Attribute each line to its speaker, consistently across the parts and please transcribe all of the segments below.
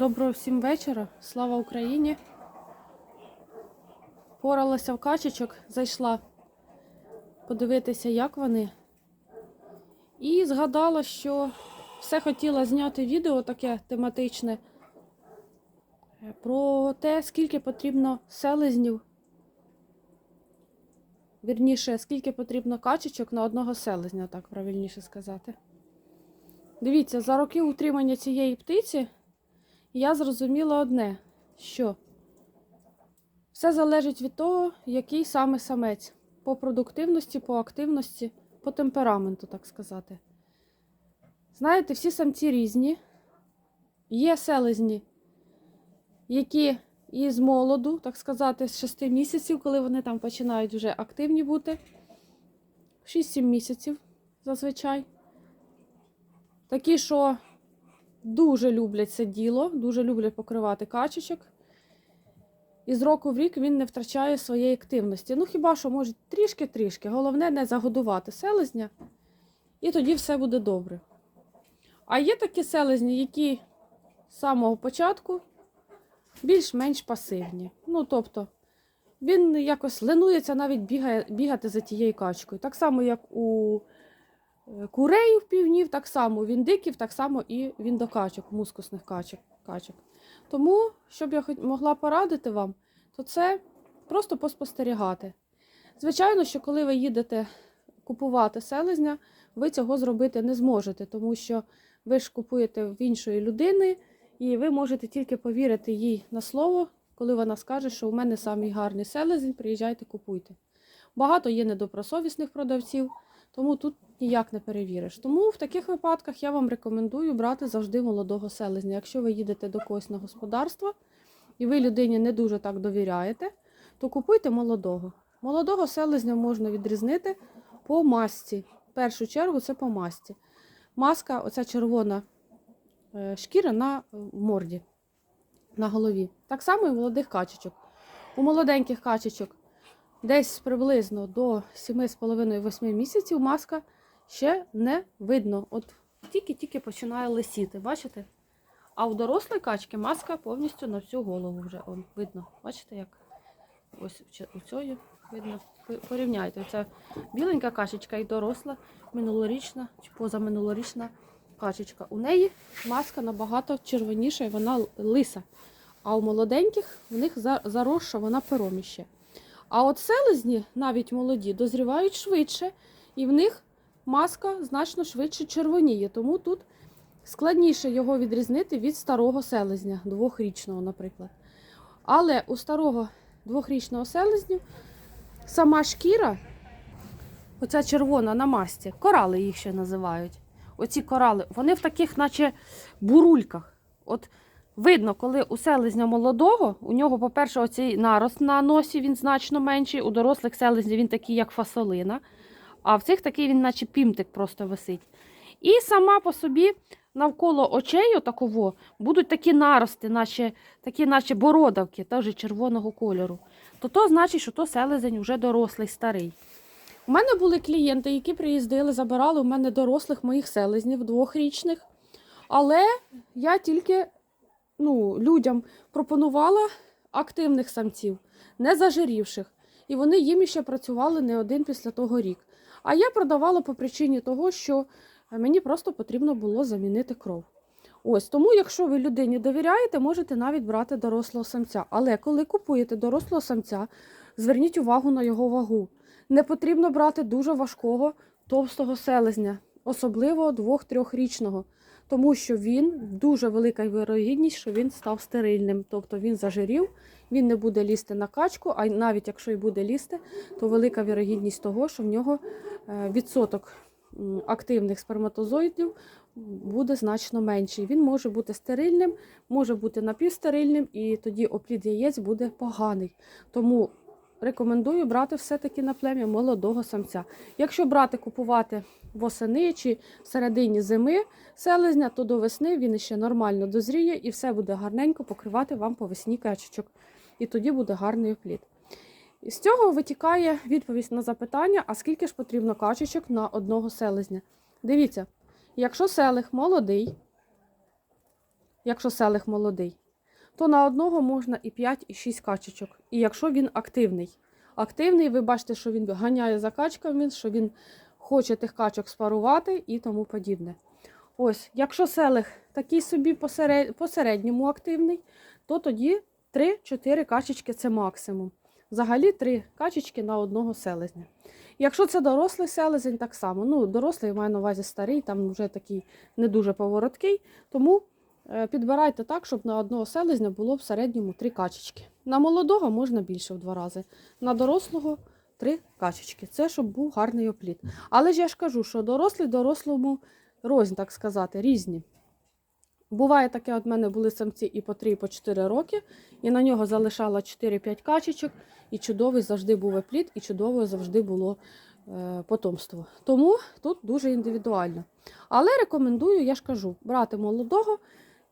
Speaker 1: Доброго всім вечора. Слава Україні. Поралася в качечок, зайшла подивитися, як вони. І згадала, що все хотіла зняти відео таке тематичне про те, скільки потрібно селезнів. Вірніше, скільки потрібно качечок на одного селезня, так правильніше сказати. Дивіться, за роки утримання цієї птиці я зрозуміла одне, що все залежить від того, який саме самець. По продуктивності, по активності, по темпераменту, так сказати. Знаєте, всі самці різні. Є селезні, які із молоду, так сказати, з 6 місяців, коли вони там починають вже активні бути. 6-7 місяців зазвичай. Такі, що дуже люблять це діло, дуже люблять покривати качечок. І з року в рік він не втрачає своєї активності. Ну, хіба що може трішки-трішки. Головне не загодувати селезня, і тоді все буде добре. А є такі селезні, які з самого початку більш-менш пасивні. Ну, тобто, він якось ленується навіть бігає, бігати за тією качкою. Так само, як у е, куреїв півнів, так само у індиків, так само і він до качок, мускусних качок. качок. Тому, щоб я могла порадити вам, то це просто поспостерігати. Звичайно, що коли ви їдете купувати селезня, ви цього зробити не зможете, тому що ви ж купуєте в іншої людини, і ви можете тільки повірити їй на слово, коли вона скаже, що у мене самий гарний селезень, приїжджайте, купуйте. Багато є недобросовісних продавців, тому тут ніяк не перевіриш. Тому в таких випадках я вам рекомендую брати завжди молодого селезня. Якщо ви їдете до когось на господарство і ви людині не дуже так довіряєте, то купуйте молодого. Молодого селезня можна відрізнити по масці. В першу чергу це по масці. Маска, оця червона е, шкіра на е, морді, на голові. Так само і молодих качечок. У молоденьких качечок десь приблизно до 7,5-8 місяців маска ще не видно. От тільки-тільки починає лисіти, бачите? А у дорослої качки маска повністю на всю голову вже он, видно. Бачите, як? Ось у ч- видно. Порівняйте. Це біленька качечка і доросла, минулорічна чи позаминулорічна качечка. У неї маска набагато червоніша і вона лиса. А у молоденьких в них за- заросша, вона пером іще. А от селезні, навіть молоді, дозрівають швидше, і в них маска значно швидше червоніє. Тому тут складніше його відрізнити від старого селезня, двохрічного, наприклад. Але у старого двохрічного селезню сама шкіра, оця червона на масті, корали їх ще називають. Оці корали, вони в таких, наче бурульках. От видно, коли у селезня молодого, у нього, по-перше, оцей нарост на носі він значно менший, у дорослих селезнів він такий, як фасолина, а в цих такий він, наче пімтик просто висить. І сама по собі навколо очей отаково будуть такі нарости, наче, такі, наче бородавки, теж червоного кольору. То то значить, що то селезень вже дорослий, старий. У мене були клієнти, які приїздили, забирали у мене дорослих моїх селезнів двохрічних. Але я тільки ну, людям пропонувала активних самців, не зажирівших. І вони їм ще працювали не один після того рік. А я продавала по причині того, що мені просто потрібно було замінити кров. Ось тому, якщо ви людині довіряєте, можете навіть брати дорослого самця. Але коли купуєте дорослого самця, зверніть увагу на його вагу. Не потрібно брати дуже важкого товстого селезня, особливо двох-трьохрічного, тому що він дуже велика вирогідність, що він став стерильним. Тобто він зажирів, він не буде лізти на качку, а навіть якщо й буде лізти, то велика вірогідність того, що в нього е, відсоток активних сперматозоїдів буде значно менший. Він може бути стерильним, може бути напівстерильним, і тоді оплід яєць буде поганий. Тому рекомендую брати все-таки на плем'я молодого самця. Якщо брати купувати восени чи в середині зими селезня, то до весни він ще нормально дозріє і все буде гарненько покривати вам по весні качечок. І тоді буде гарний оплід. З цього витікає відповідь на запитання, а скільки ж потрібно качечок на одного селезня. Дивіться, якщо селих молодий, якщо селих молодий, то на одного можна і 5, і 6 качечок. І якщо він активний. Активний, ви бачите, що він ганяє за качками, що він хоче тих качок спарувати і тому подібне. Ось, якщо селих такий собі посеред... посередньому активний, то тоді 3-4 качечки це максимум. Взагалі 3 качечки на одного селезня. Якщо це дорослий селезень, так само. Ну, дорослий маю на увазі старий, там вже такий не дуже повороткий. Тому підбирайте так, щоб на одного селезня було в середньому 3 качечки. На молодого можна більше в два рази. На дорослого 3 качечки. Це щоб був гарний опліт. Але ж я ж кажу, що дорослий дорослому рознь, так сказати, різні. Буває таке, от мене були самці і по 3, і по 4 роки, і на нього залишала 4-5 качечок, і чудовий завжди був опліт, і чудове завжди було е, потомство. Тому тут дуже індивідуально. Але рекомендую, я ж кажу, брати молодого,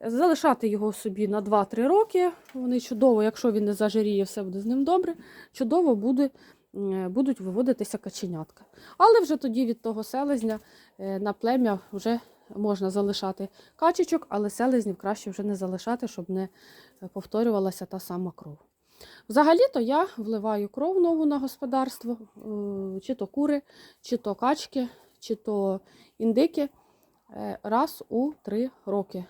Speaker 1: залишати його собі на 2-3 роки. Вони чудово, якщо він не зажиріє, все буде з ним добре. Чудово буде, е, будуть виводитися каченятка. Але вже тоді від того селезня е, на плем'я вже можна залишати качечок, але селезнів краще вже не залишати, щоб не повторювалася та сама кров. Взагалі-то я вливаю кров нову на господарство, е, чи то кури, чи то качки, чи то індики е, раз у три роки.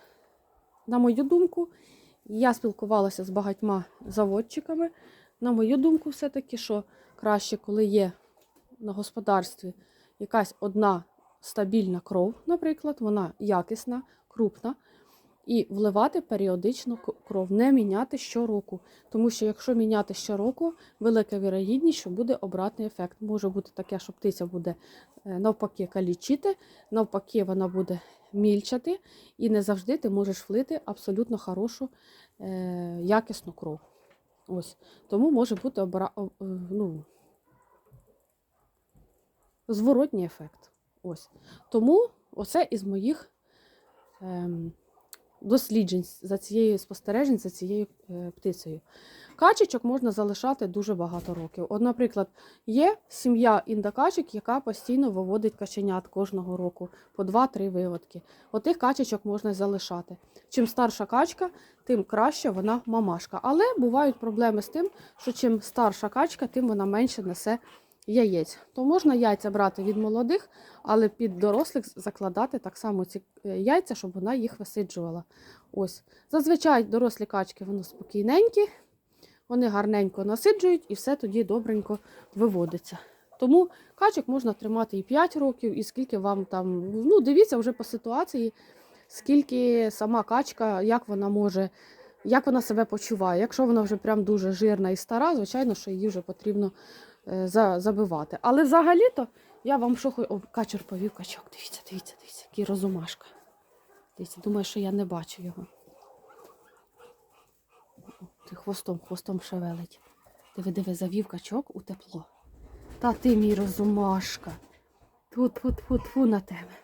Speaker 1: На мою думку, я спілкувалася з багатьма заводчиками. На мою думку, все-таки, що краще, коли є на господарстві якась одна стабільна кров, наприклад, вона якісна, крупна, і вливати періодично кров, не міняти щороку. Тому що якщо міняти щороку, велика вірогідність, що буде обратний ефект. Може бути таке, що птиця буде е, навпаки калічити, навпаки, вона буде мільчати, і не завжди ти можеш влити абсолютно хорошу, е, якісну кров. Ось. Тому може бути обра... е, ну, зворотній ефект. Ось. Тому оце із моїх ем, досліджень за цією спостережень за цією е, птицею. Качечок можна залишати дуже багато років. От, наприклад, є сім'я індокачок, яка постійно виводить каченят кожного року по 2-3 виводки. Отих качечок можна залишати. Чим старша качка, тим краще вона мамашка. Але бувають проблеми з тим, що чим старша качка, тим вона менше несе яєць. То можна яйця брати від молодих, але під дорослих закладати так само ці е, яйця, щоб вона їх висиджувала. Ось. Зазвичай дорослі качки вони спокійненькі, вони гарненько насиджують і все тоді добренько виводиться. Тому качок можна тримати і 5 років, і скільки вам там. Ну, дивіться вже по ситуації, скільки сама качка, як вона може, як вона себе почуває. Якщо вона вже прям дуже жирна і стара, звичайно, що її вже потрібно забивати. Але взагалі-то я вам хочу. О, качур повів качок. Дивіться, дивіться, дивіться, який розумашка. Дивіться, думаю, що я не бачу його. Ти хвостом, хвостом шевелить. Диви, диви, завів качок у тепло. Та ти мій розумашка. Тут, тут, тут, фу на тебе.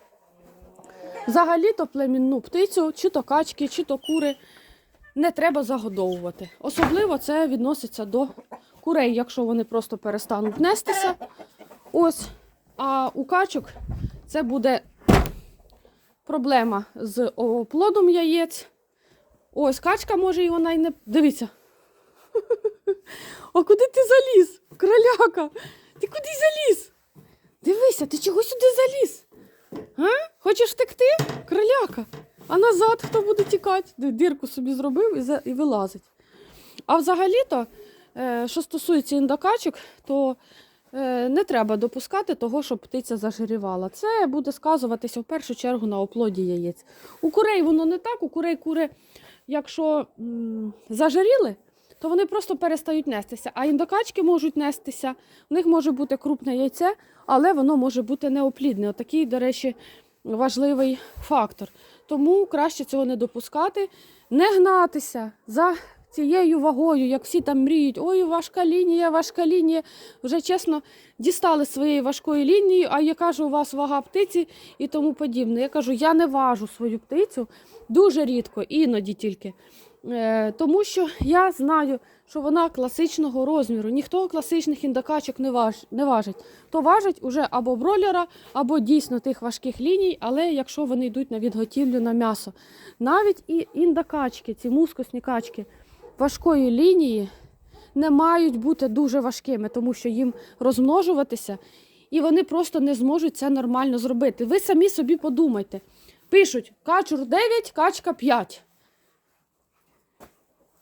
Speaker 1: Взагалі-то племінну птицю, чи то качки, чи то кури не треба загодовувати. Особливо це відноситься до курей, якщо вони просто перестануть нестися. Ось. А у качок це буде проблема з оплодом яєць. Ось, качка може і вона й не. Дивіться. А куди ти заліз? Краляка? Ти куди заліз? Дивися, ти чого сюди заліз? А? Хочеш втекти? Краляка. А назад хто буде тікати? Ди- Дірку собі зробив і, вилазить. А взагалі-то, що стосується індокачок, то е, не треба допускати того, щоб птиця зажирівала. Це буде сказуватися в першу чергу на оплоді яєць. У курей воно не так, у курей кури, якщо зажиріли, то вони просто перестають нестися. А індокачки можуть нестися, в них може бути крупне яйце, але воно може бути неоплідне. Отакий, до речі, важливий фактор. Тому краще цього не допускати, не гнатися за цією вагою, як всі там мріють, ой, важка лінія, важка лінія. Вже чесно дістали своєї важкої лінії, а я кажу, у вас вага птиці і тому подібне. Я кажу, я не важу свою птицю дуже рідко, іноді тільки. Е, тому що я знаю, що вона класичного розміру. Ніхто класичних індокачок не, важ, не важить. То важить уже або бройлера, або дійсно тих важких ліній, але якщо вони йдуть на відготівлю на м'ясо. Навіть і індокачки, ці мускусні качки важкої лінії не мають бути дуже важкими, тому що їм розмножуватися, і вони просто не зможуть це нормально зробити. Ви самі собі подумайте. Пишуть качур 9, качка 5.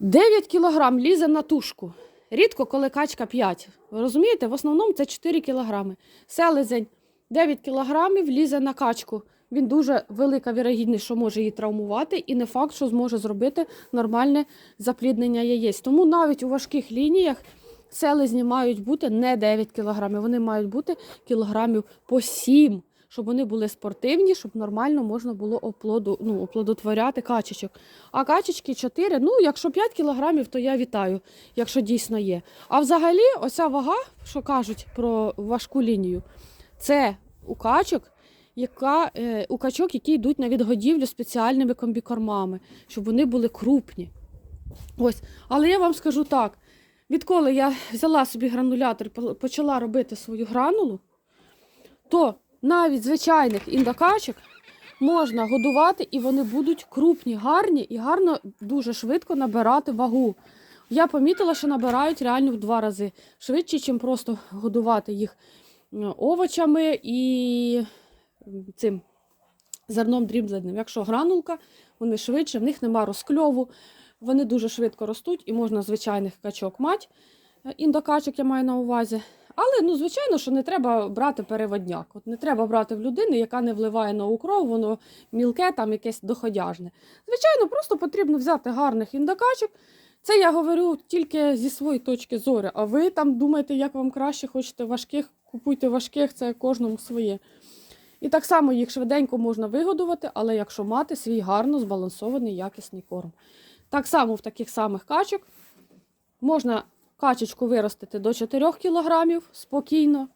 Speaker 1: 9 кілограм лізе на тушку. Рідко, коли качка 5. Ви розумієте? В основному це 4 кілограми. Селезень 9 кілограмів лізе на качку. Він дуже велика вірогідність, що може її травмувати, і не факт, що зможе зробити нормальне запліднення яєць. Тому навіть у важких лініях селезні мають бути не 9 кілограмів, вони мають бути кілограмів по 7, щоб вони були спортивні, щоб нормально можна було оплоду, ну, оплодотворяти качечок. А качечки 4, ну якщо 5 кілограмів, то я вітаю, якщо дійсно є. А взагалі, оця вага, що кажуть про важку лінію, це у качок яка, е, у качок, які йдуть на відгодівлю спеціальними комбікормами, щоб вони були крупні. Ось. Але я вам скажу так: відколи я взяла собі гранулятор і почала робити свою гранулу, то навіть звичайних індокачок можна годувати, і вони будуть крупні, гарні і гарно дуже швидко набирати вагу. Я помітила, що набирають реально в два рази швидше, ніж просто годувати їх овочами і цим зерном дрібленим. Якщо гранулка, вони швидше, в них нема розкльову, вони дуже швидко ростуть і можна звичайних качок мати, е, індокачок я маю на увазі. Але ну, звичайно, що не треба брати переводняк. От не треба брати в людини, яка не вливає нову кров, воно мілке, там якесь доходяжне. Звичайно, просто потрібно взяти гарних індокачок. Це я говорю тільки зі своєї точки зору. А ви там думаєте, як вам краще, хочете важких, купуйте важких, це кожному своє. І так само їх швиденько можна вигодувати, але якщо мати свій гарно збалансований якісний корм. Так само в таких самих качок можна качечку виростити до 4 кг спокійно.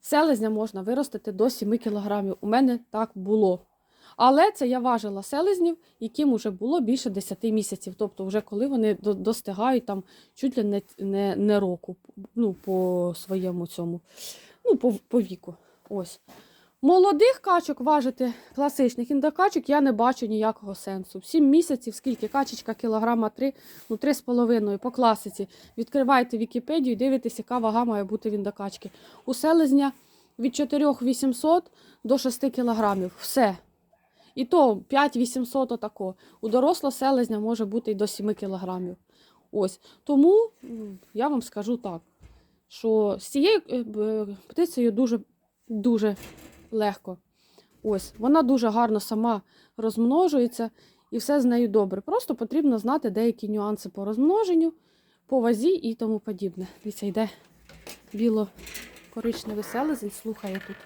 Speaker 1: Селезня можна виростити до 7 кг. У мене так було. Але це я важила селезнів, яким вже було більше 10 місяців. Тобто, вже коли вони достигають там чуть ли не, не, не року ну, по своєму цьому, ну, по, по віку. Ось. Молодих качок важити класичних індокачок я не бачу ніякого сенсу. 7 місяців, скільки качечка, кілограма 3, ну 3,5 по класиці. Відкривайте Вікіпедію і дивитесь, яка вага має бути в індокачки. У селезня від 4800 до 6 кілограмів. Все. І то 5-800 отако. У дорослого селезня може бути і до 7 кілограмів. Ось. Тому я вам скажу так, що з цією е, птицею дуже, дуже легко. Ось, вона дуже гарно сама розмножується і все з нею добре. Просто потрібно знати деякі нюанси по розмноженню, по вазі і тому подібне. Дивіться, йде біло-коричневий селезень, слухає тут.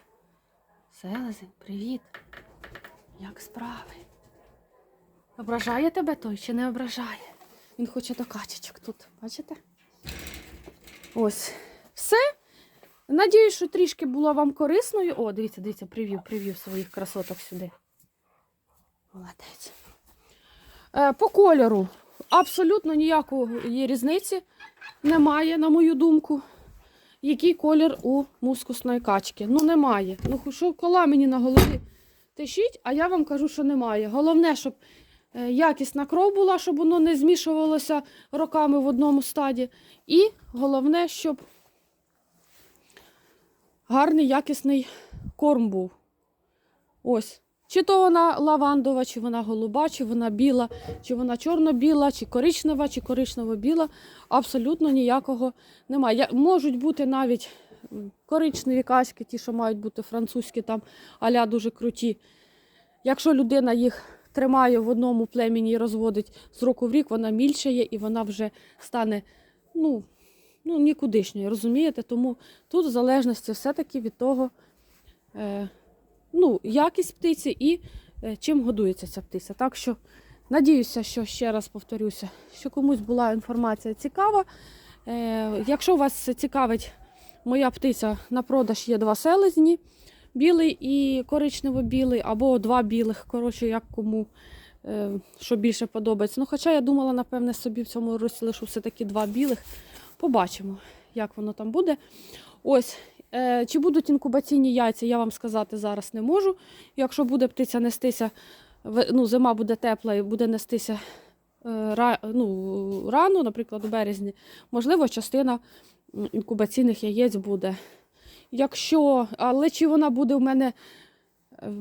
Speaker 1: Селезень, привіт. Як справи? Ображає тебе той чи не ображає? Він хоче до качечок тут, бачите? Ось. Все. Надіюсь, що трішки було вам корисною. О, дивіться, дивіться, привів, привів своїх красоток сюди. Молодець. Е, по кольору абсолютно ніякої різниці немає, на мою думку. Який колір у мускусної качки? Ну, немає. Ну, що кола мені на голові тишіть, а я вам кажу, що немає. Головне, щоб е, якісна кров була, щоб воно не змішувалося роками в одному стаді. І головне, щоб гарний якісний корм був. Ось. Чи то вона лавандова, чи вона голуба, чи вона біла, чи вона чорно-біла, чи коричнева, чи коричнево-біла. Абсолютно ніякого немає. Можуть бути навіть коричневі качки, ті, що мають бути французькі, там аля дуже круті. Якщо людина їх тримає в одному племені і розводить з року в рік, вона мільшає і вона вже стане ну, ну, нікудишньою, розумієте? Тому тут в залежності все-таки від того, е, ну, якість птиці і е, чим годується ця птиця. Так що надіюся, що ще раз повторюся, що комусь була інформація цікава. Е, якщо вас цікавить моя птиця, на продаж є два селезні, білий і коричнево-білий, або два білих, коротше, як кому е, що більше подобається. Ну, хоча я думала, напевне, собі в цьому році лишу все-таки два білих. Побачимо, як воно там буде. Ось. Е, чи будуть інкубаційні яйця, я вам сказати зараз не можу. Якщо буде птиця нестися, ну, зима буде тепла і буде нестися е, ну, рано, наприклад, у березні, можливо, частина інкубаційних яєць буде. Якщо, але чи вона буде в мене е,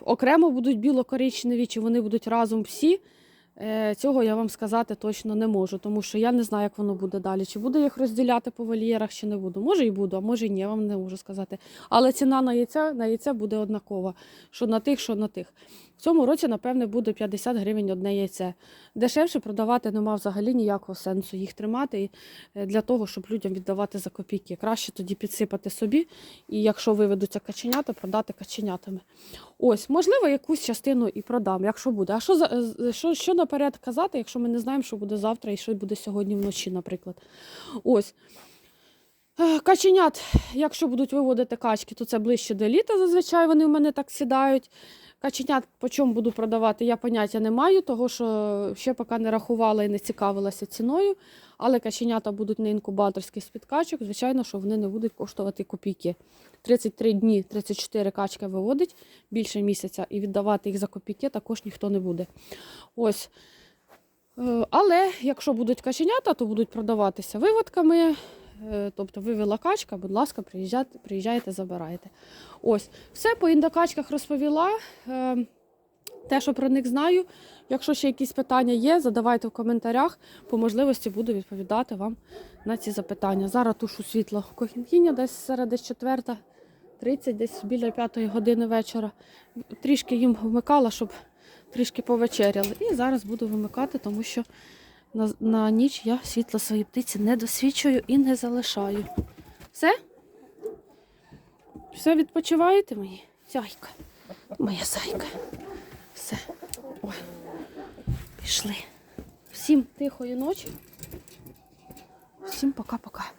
Speaker 1: окремо будуть біло-коричневі, чи вони будуть разом всі, цього я вам сказати точно не можу, тому що я не знаю, як воно буде далі. Чи буду їх розділяти по вольєрах, чи не буду. Може і буду, а може і ні, я вам не можу сказати. Але ціна на яйця, на яйця буде однакова, що на тих, що на тих. В цьому році, напевне, буде 50 гривень одне яйце. Дешевше продавати нема взагалі ніякого сенсу їх тримати е, для того, щоб людям віддавати за копійки. Краще тоді підсипати собі, і якщо виведуться каченята, продати каченятами. Ось, можливо, якусь частину і продам, якщо буде. А що, що наперед казати, якщо ми не знаємо, що буде завтра і що буде сьогодні вночі, наприклад. Ось. Е, Каченят, якщо будуть виводити качки, то це ближче до літа. Зазвичай вони в мене так сідають. Каченят по чому буду продавати, я поняття не маю, того що ще поки не рахувала і не цікавилася ціною. Але каченята будуть не інкубаторські з-під звичайно, що вони не будуть коштувати копійки. 33 дні, 34 качки виводить більше місяця, і віддавати їх за копійки також ніхто не буде. Ось. Е, Але якщо будуть каченята, то будуть продаватися виводками. Е, Тобто вивела качка, будь ласка, приїжджайте, приїжджайте, забирайте. Ось, все по індокачках розповіла. Е, Те, що про них знаю. Якщо ще якісь питання є, задавайте в коментарях. По можливості буду відповідати вам на ці запитання. Зараз тушу світло кохінкіння, десь серед десь четверта, 30, десь біля п'ятої години вечора. Трішки їм вмикала, щоб трішки повечеряли. І зараз буду вимикати, тому що на, на ніч я світло своїй птиці не досвідчую і не залишаю. Все? Все відпочиваєте мої? Зайка. Моя зайка. Все. Ой. Пішли. Всім тихої ночі. Всім пока-пока.